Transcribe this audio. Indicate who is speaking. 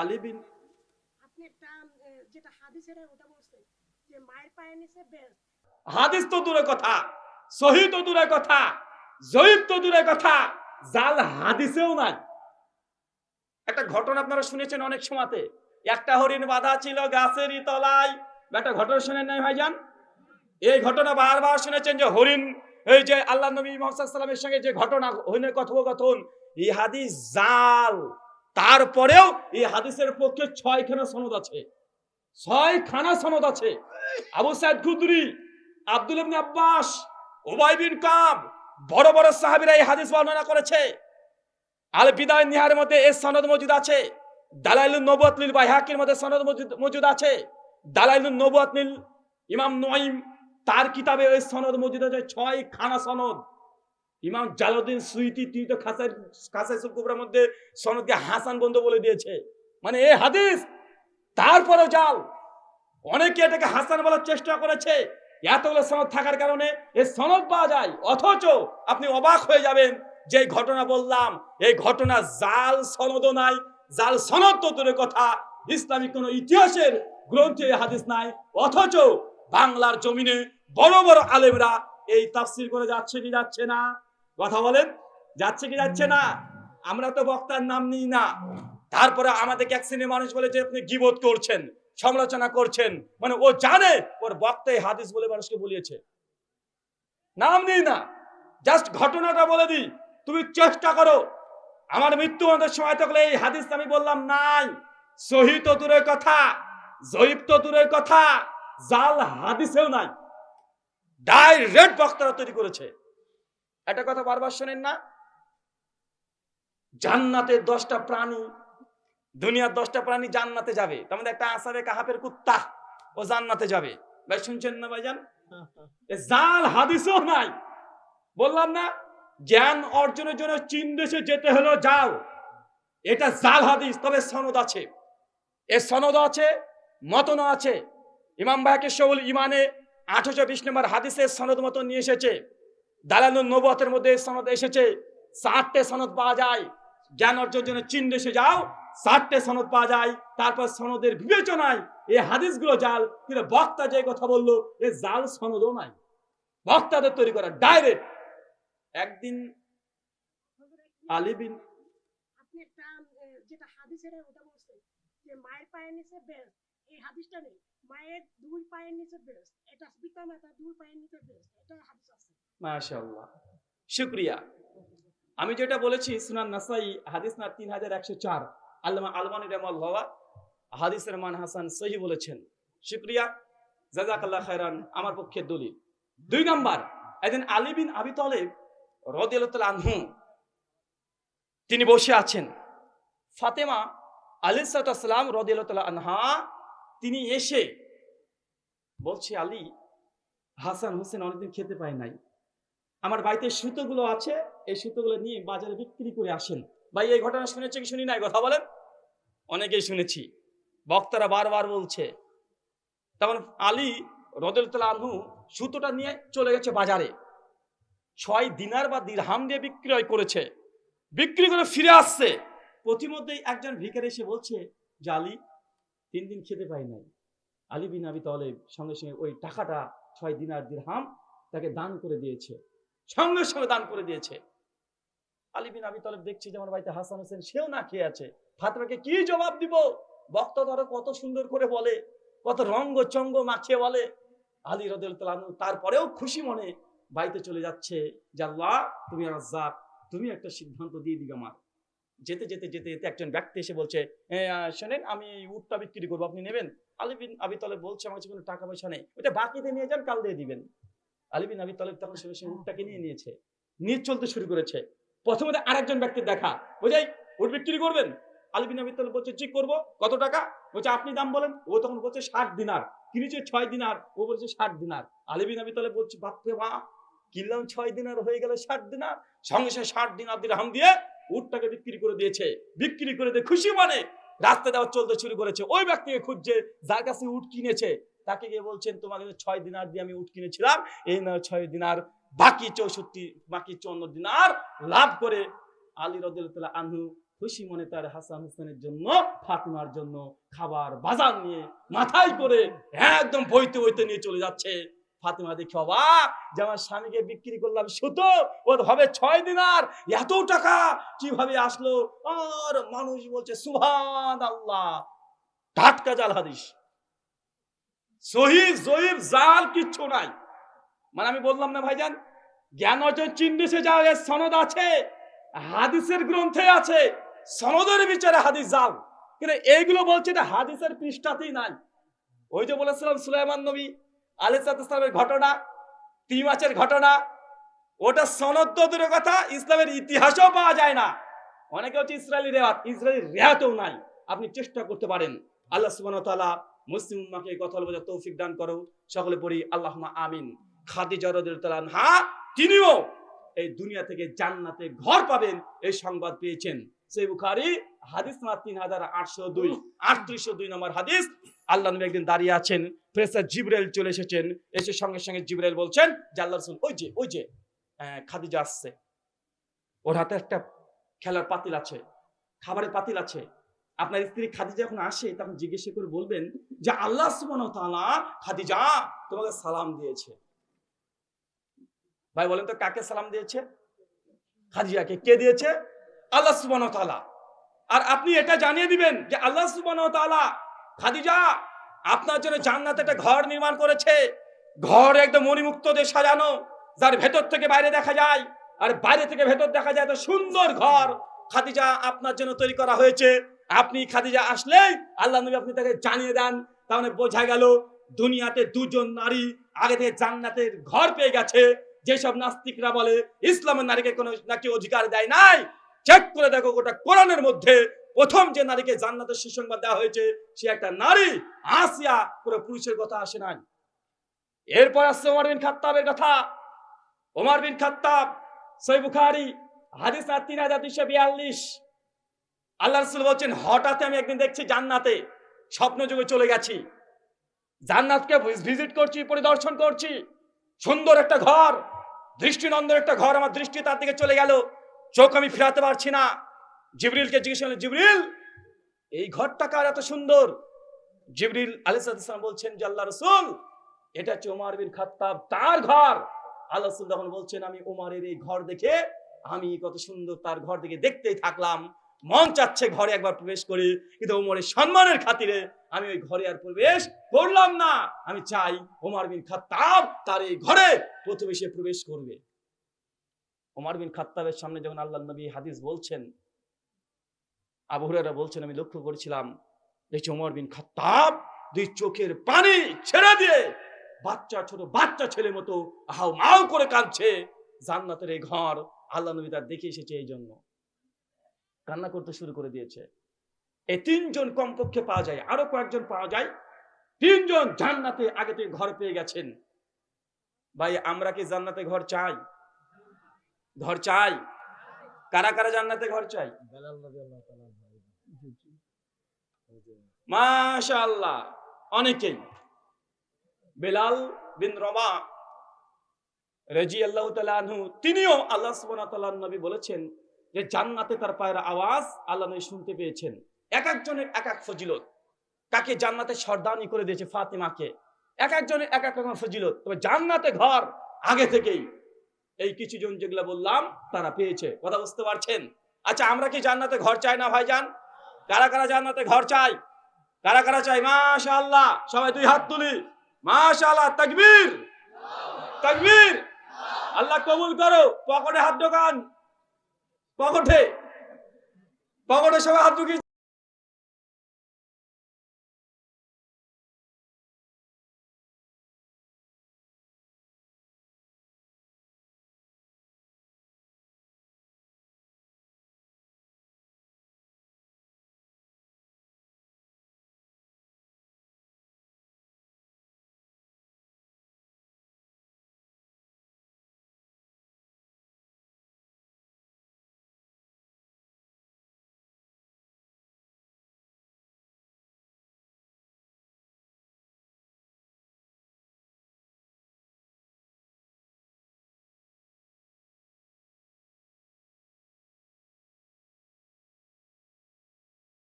Speaker 1: আলী বিন হাদিস তো দূরের কথা সহি তো দূরের কথা জয়ীব তো দূরের কথা জাল হাদিসেও নাই। একটা ঘটনা আপনারা শুনেছেন অনেক সময়তে একটা হরিণ বাঁধা ছিল গাছেরই তলায়। একটা ঘটনা শুনেন নাই ভাইজান? এই ঘটনা বারবার শুনেছেন যে হরিণ এই যে আল্লাহ নবী মোহাম্মদ সাল্লামের সঙ্গে যে ঘটনা হরিণের কথোপকথন এই হাদিস জাল। তারপরেও এই হাদিসের পক্ষে ছয়খানা সনদ আছে। ছয়খানা সনদ আছে। আবু সাইদ খুদরি আব্দুল আব্বাস, উবাই বিন কাব, বড় বড় সাহাবীরা এই হাদিস বর্ণনা করেছে। আল বিদায় নিহারের মধ্যে এর সনদ মজুদ আছে। দালাইলুন নবুয়াত লিল বাইহাকির মধ্যে সনদ মজুদ আছে। দালাইলুন নবুয়াত লিল ইমাম নঈম, তার কিতাবে ওই সনদ মজুদ আছে। ছয় খানা সনদ। ইমাম জালাউদ্দিন সুইতি, তিনি তো খাসাই খাসাই কুবরার মধ্যে সনদকে হাসান বন্ধু বলে দিয়েছে। মানে এই হাদিস, তারপরেও জাল। অনেকে এটাকে হাসান বলার চেষ্টা করেছে। এতগুলো সনদ থাকার কারণে এই সনদ পাওয়া যায়। অথচ আপনি অবাক হয়ে যাবেন যে ঘটনা বললাম। এই ঘটনা জাল সনদও নাই, জাল সনদ তো দূরের কথা। ইসলামিক কোন ইতিহাসের গ্রন্থে হাদিস নাই। অথচ বাংলার জমিনে বড় বড় আলেমরা এই তাফসির করে যাচ্ছে কি যাচ্ছে না? কথা বলেন? যাচ্ছে কি যাচ্ছে না? আমরা তো বক্তার নাম নিই না। তারপরে আমাদেরকে এক শ্রেণির মানুষ বলে যে, আপনি গিবোধ করছেন, সমালোচনা করছেন। মানে ও জানে, ওর বক্তা এই হাদিস বলে মানুষকে বলিয়েছে। নাম নিই না। জাস্ট ঘটনাটা বলে দিই। তুমি চেষ্টা করো। আমার মৃত্যু আমাদের সময় থাকলে এই হাদিস আমি বললাম নাই। সহি তো দূরের কথা, জয়ীব তো দূরের কথা, জাল হাদিসেও নাই। ডাইরেক্ট বক্তারা তৈরি করেছে। একটা কথা বারবার শোনেন না? জান্নাতের দশটা প্রাণী, দুনিয়ার দশটা প্রাণী জান্নাতে যাবে। তার মধ্যে একটা আসাবে কাহাপের কুত্তা, ও জান্নাতে যাবে। ভাই, শুনছেন না ভাইজান? এ জাল হাদিসও নাই। বললাম না, জ্ঞান অর্জনের জন্য চীন দেশে যেতে হলো যাও এটা জাল হাদিস, তবে সনদ আছে। এ সনদ আছে মতন আছে। ইমাম ভাইকে সবুল ইমানে আঠারোশো বিশ নম্বর হাদিসের সনদ মতন নিয়ে এসেছে। দালানুল নবতের মধ্যে সনদ এসেছে চারটে সনদ পাওয়া যায়। জ্ঞান অর্জনের জন্য চীন দেশে যাও চারটে সনদ পাওয়া যায়। তারপর সনদের বিবেচনায় এই হাদিসগুলো জাল কিন্তু বক্তা যে কথা বলল এ জাল সনদও নাই। বক্তাদের তৈরি করা ডাইরেক্ট একদিন আলী বিন
Speaker 2: আপনি একটা এ, যেটা হাদিসের ওটা বলছেন যে মায়ের দুই পায়ের নিচে বেস্ট এটা পিতা মাতা দুই পায়ের নিচে বেস্ট এটা হাদিস আছে।
Speaker 1: মাশাআল্লাহ। শুক্রিয়া। আমি যেটা বলেছি, সুনান নাসাই, হাদিস না তিন হাজার একশো চার। আল্লামা আলমানি রহমাল্লাহ হাদিসের মান হাসান সহি বলেছেন। শুক্রিয়া। জাজাকাল্লাহ খায়রান, আমার পক্ষে দলিল। দুই নাম্বার, একদিন আলী বিন আবি তলেব রদিয়াল্লাহ আনহু, তিনি বসে আছেন। ফাতেমা আলী সালাম রদিয়াল্লাহ আনহা, তিনি এসে বলছে, আলী, হাসান, হোসেন অনেকদিন খেতে পায় নাই। আমার বাড়িতে সুতোগুলো আছে, এই সুতোগুলো নিয়ে বাজারে বিক্রি করে আসেন। ভাই, এই ঘটনা শুনেছে কি শুনি নাই? কথা বলেন। অনেকেই শুনেছি। বক্তারা বারবার বলছে, তখন আলী রদুল্লাহ আনহু সুতোটা নিয়ে চলে গেছে বাজারে। ছয় দিনার বা দিরহাম দিয়ে বিক্রয় করেছে। বিক্রি করে ফিরে আসছে। প্রতিমধ্যেই একজন ভিকার এসে বলছে যে, আলী, তিন দিন খেতে পাই নাই। আলী বিন আবি তলেব সঙ্গে সঙ্গে ওই টাকাটা ছয় দিনার দিরহাম তাকে দান করে দিয়েছে। সঙ্গে সঙ্গে দান করে দিয়েছে। আলী বিন আবি তলেব দেখছি যে আমার বাড়িতে হাসান হোসেন, সেও না খেয়ে আছে। ফাতেমাকে কি জবাব দিব? বক্তা ধরো, কত সুন্দর করে বলে, কত রঙ্গ চঙ্গ মাখিয়ে বলে। আলী রদুল তারপরেও খুশি মনে বাড়িতে চলে যাচ্ছে আল্লাহ, তুমি রাজ্জাক, তুমি একটা সিদ্ধান্ত দিয়ে দিবে আমার। যেতে যেতে যেতে যেতে একজন ব্যক্তি এসে বলছে শোনেন, আমি উটটা বিক্রি করব, আপনি নেবেন? আলী বিন আবি তলেব বলছে, আমার কোনো টাকা পয়সা নেই ওটা বাকিতে নিয়ে যান, কাল দিয়ে দিবেন। আলী বিন আবি তলেব তখন সঙ্গে সঙ্গে উটটাকে নিয়ে নিয়েছে। নিয়ে চলতে শুরু করেছে। প্রথমে আরেকজন ব্যক্তির দেখা। বোঝাই উট বিক্রি করবেন? আলী বিন আবি তলেব বলছে ঠিক করব। কত টাকা? বলছে আপনি দাম বলেন। ও তখন বলছে ষাট দিনার। কিনেছে ছয় দিনার। ও বলছে ষাট দিনার। আলী বিন আবি তলেব বলছে বাপরে বা কিনলাম ছয় দিনার হয়ে গেল ষাট দিনার। সঙ্গে সঙ্গে ষাট দিনার দিরহাম দিয়ে উটটাকে বিক্রি করে দিয়েছে। বিক্রি করে দিয়ে খুশি মানে রাস্তা দেওয়া চলতে শুরু করেছে। ওই ব্যক্তিকে খুঁজছে যার কাছে উট কিনেছে। তাকে গিয়ে বলছেন, তোমাকে ছয় দিনার দিয়ে আমি উঠ কিনেছিলাম, এই না ছয় দিনার বাকি চৌষট্টি, বাকি চুয়ান্ন দিনার লাভ করে আলী রদুল্লাহ আনহু খুশি মনে তার হাসান হোসেনের জন্য ফাতিমার জন্য খাবার বাজার নিয়ে মাথায় করে একদম বইতে বইতে নিয়ে চলে যাচ্ছে। ফাতিমা দেখে অবাক যে আমার স্বামীকে বিক্রি করলাম সুতো, ওর হবে ছয় দিনার, এত টাকা কীভাবে আসলো? আর মানুষ বলছে সুভান আল্লাহ টাটকা জাল হাদিস। জাল কিচ্ছু নাই। মানে আমি বললাম না, ভাইজান, জ্ঞান অর্জন এর সনদ আছে, হাদিসের গ্রন্থে আছে, সনদের বিচারে হাদিস জাল। কিন্তু এইগুলো বলছে হাদিসের পৃষ্ঠাতেই নাই। ওই যে বলেছিলাম সুলাইমান নবী ঘটনা, তিন মাসের ঘটনা, ওটা সনদ দূরের কথা, ইসলামের ইতিহাসও পাওয়া যায় না। অনেকে হচ্ছে ইসরায়েলি রেওয়াত, ইসরায়েলি রেওয়াতেও নাই। আপনি চেষ্টা করতে পারেন। আল্লাহ সুবহানাহু ওয়া তাআলা মুসলিম উম্মাহকে এই কথা বোঝার তৌফিক দান করো। সকলে পড়ি, আল্লাহুম্মা আমিন। খাদিজা রাদিয়াল্লাহু আনহা তিনিও এই দুনিয়া থেকে জান্নাতে ঘর পাবেন এই সংবাদ পেয়েছেন। সেই বুখারি, হাদিস তিন হাজার আটশো দুই, আটত্রিশশো দুই নম্বর হাদিস। আল্লাহ নবী একদিন দাঁড়িয়ে আছেন জিবরাইল চলে এসেছেন, এসে সঙ্গে সঙ্গে জিবরাইল বলছেন, যে আল্লাহ রাসূল, ওই যে ওই যে খাদিজা আসছে। ওর হাতে একটা খেলার পাতিল আছে, খাবারের পাতিল আছে আপনার স্ত্রী খাদিজা যখন আসে, তখন জিজ্ঞেস করে বলবেন যে, আল্লাহ ওয়া খাদিজা তোমাকে সালাম দিয়েছে। ভাই বলেন তো, কাকে সালাম দিয়েছে? খাদিজাকে। কে দিয়েছে? আল্লাহ ওয়া আর আপনি এটা জানিয়ে দিবেন যে, আল্লাহ ওয়া খাদিজা আপনার জন্য জান্নাতে একটা ঘর নির্মাণ করেছে। ঘর একদম মণিমুক্ত দিয়ে সাজানো, যার ভেতর থেকে বাইরে দেখা যায়। আর বাইরে থেকে ভেতর দেখা যায় তো সুন্দর ঘর। খাদিজা আপনার জন্য তৈরি করা হয়েছে। আপনি খাদিজা আসলেই আল্লাহ নবী আপনি তাকে জানিয়ে দেন। তাহলে বোঝা গেল দুনিয়াতে দুজন নারী আগে থেকে জান্নাতের ঘর পেয়ে গেছে। যেসব নাস্তিকরা বলে, ইসলামের নারীকে কোনো নাকি অধিকার দেয় নাই চেক করে দেখো গোটা কোরআনের মধ্যে প্রথম যে নারীকে জান্নাতের সুসংবাদ দেওয়া হয়েছে, সে একটা নারী, আসিয়া পুরো পুরুষের কথা আসে নাই। এরপর আসছে ওমর বিন খাত্তাবের কথা। ওমর বিন খাত্তাব, সই বুখারি, হাদিস আর তিন হাজার দুইশো বিয়াল্লিশ। আল্লাহ রসুল বলছেন হঠাৎ আমি একদিন দেখছি জান্নাতে স্বপ্ন যুগে চলে গেছি। জান্নাতকে ভিজিট করছি, পরিদর্শন করছি। সুন্দর একটা ঘর দৃষ্টিনন্দন একটা ঘর আমার দৃষ্টি তার দিকে চলে গেল। চোখ আমি ফিরাতে পারছি না। জিবরিলকে জিজ্ঞেস করলেন, জিবরিল, এই ঘরটা কার এত সুন্দর? জিবরিল আলিসাল্লাম বলছেন যে, আল্লাহ রসুল, এটা হচ্ছে ওমার বিন খাত্তাব তার ঘর। আল্লাহ রসুল তখন বলছেন, আমি ওমারের এই ঘর দেখে আমি কত সুন্দর তার ঘর দেখে দেখতেই থাকলাম। মন চাচ্ছে ঘরে একবার প্রবেশ করি, কিন্তু ওমরের সম্মানের খাতিরে আমি ওই ঘরে আর প্রবেশ করলাম না। আমি চাই ওমর বিন খাত্তাব তার এই ঘরে প্রথমে সে প্রবেশ করবে। ওমর বিন খাত্তাবের সামনে যখন আল্লাহ নবী হাদিস বলছেন, আবু হুরায়রা বলছেন, আমি লক্ষ্য করেছিলাম, দেখছি ওমর বিন খাত্তাব দুই চোখের পানি ছেড়ে দিয়ে বাচ্চা, ছোট বাচ্চা ছেলে মতো হাও মাও করে কাঁদছে। জান্নাতের এই ঘর আল্লাহ নবী তার দেখে এসেছে এই জন্য। কান্না করতে শুরু করে দিয়েছে। এই তিনজন কমপক্ষে পাওয়া যায়, আরও কয়েকজন পাওয়া যায়। তিনজন জান্নাতে আগে থেকে ঘর পেয়ে গেছেন। ভাই, আমরা কি জান্নাতে ঘর চাই? ঘর চাই? কারা কারা জান্নাতে ঘর চাই? মাশাআল্লাহ, অনেকেই। বেলাল বিন রমা রেজি আল্লাহ তিনিও আল্লাহ সুবহানাহু নবী বলেছেন যে জান্নাতে তার পায়ের আওয়াজ আল্লাহ নবী শুনতে পেয়েছেন। এক একজনের এক এক ফজিলত। কাকে জান্নাতে সর্দানি করে দিয়েছে ফাতিমাকে। এক একজনের এক এক রকম ফজিলত। তবে জান্নাতে ঘর আগে থেকেই। এই কিছু জন যেগুলো বললাম, তারা পেয়েছে। কথা বুঝতে পারছেন? আচ্ছা আমরা কি জান্নাতে ঘর চাই না, ভাইজান? কারা কারা জান্নাতে ঘর চাই? কারা কারা চাই? মাশাআল্লাহ, সবাই দুই হাত তুলি। মাশাআল্লাহ, তাকবীর। তাকবীর। আল্লাহ কবুল করো, পকেটে হাত ঢোকান। পকেটে পকেটে সবাই হাত ঢুকিয়ে